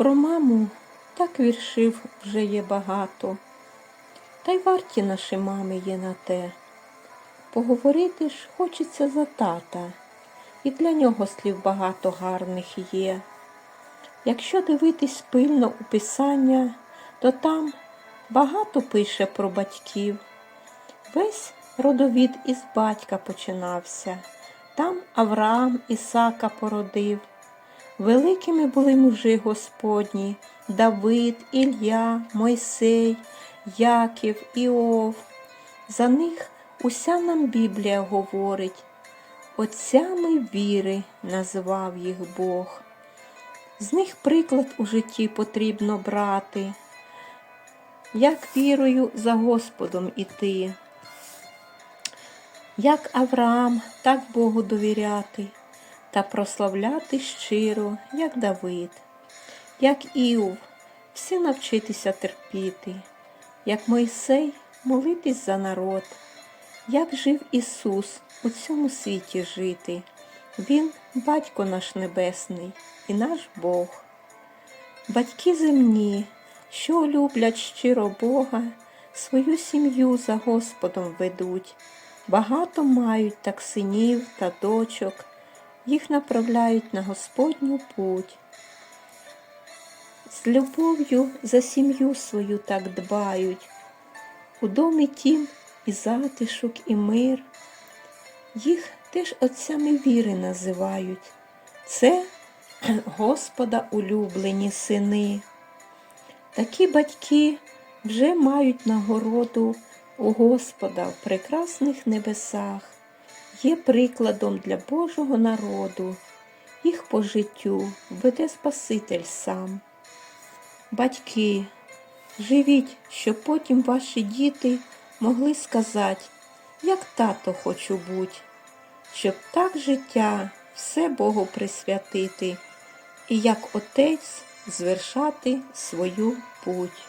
Про маму так віршів вже є багато, та й варті наші мами є на те. Поговорити ж хочеться за тата, і для нього слів багато гарних є. Якщо дивитись пильно у писання, то там багато пише про батьків. Весь родовід із батька починався. Там Авраам Ісака породив. Великими були мужи Господні Давид, Ілля, Мойсей, Яків, Іов. За них уся нам Біблія говорить. Отцями віри назвав їх Бог. З них приклад у житті потрібно брати, як вірою за Господом іти. Як Авраам, так Богу довіряти та прославляти щиро, як Давид, як Іов, всі навчитися терпіти, як Мойсей молитись за народ, як жив Ісус у цьому світі жити. Він батько наш небесний і наш Бог. Батьки земні, що люблять щиро Бога, свою сім'ю за Господом ведуть. Багато мають так синів та дочок, їх направляють на Господню путь. З любов'ю за сім'ю свою так дбають, у домі тім і затишок, і мир. Їх теж отцями віри називають. Це Господа улюблені сини. Такі батьки вже мають нагороду у Господа в прекрасних небесах, є прикладом для Божого народу, їх по життю веде Спаситель сам. Батьки, живіть, щоб потім ваші діти могли сказати, як тато хочу буть, щоб так життя все Богу присвятити і як отець звершати свою путь.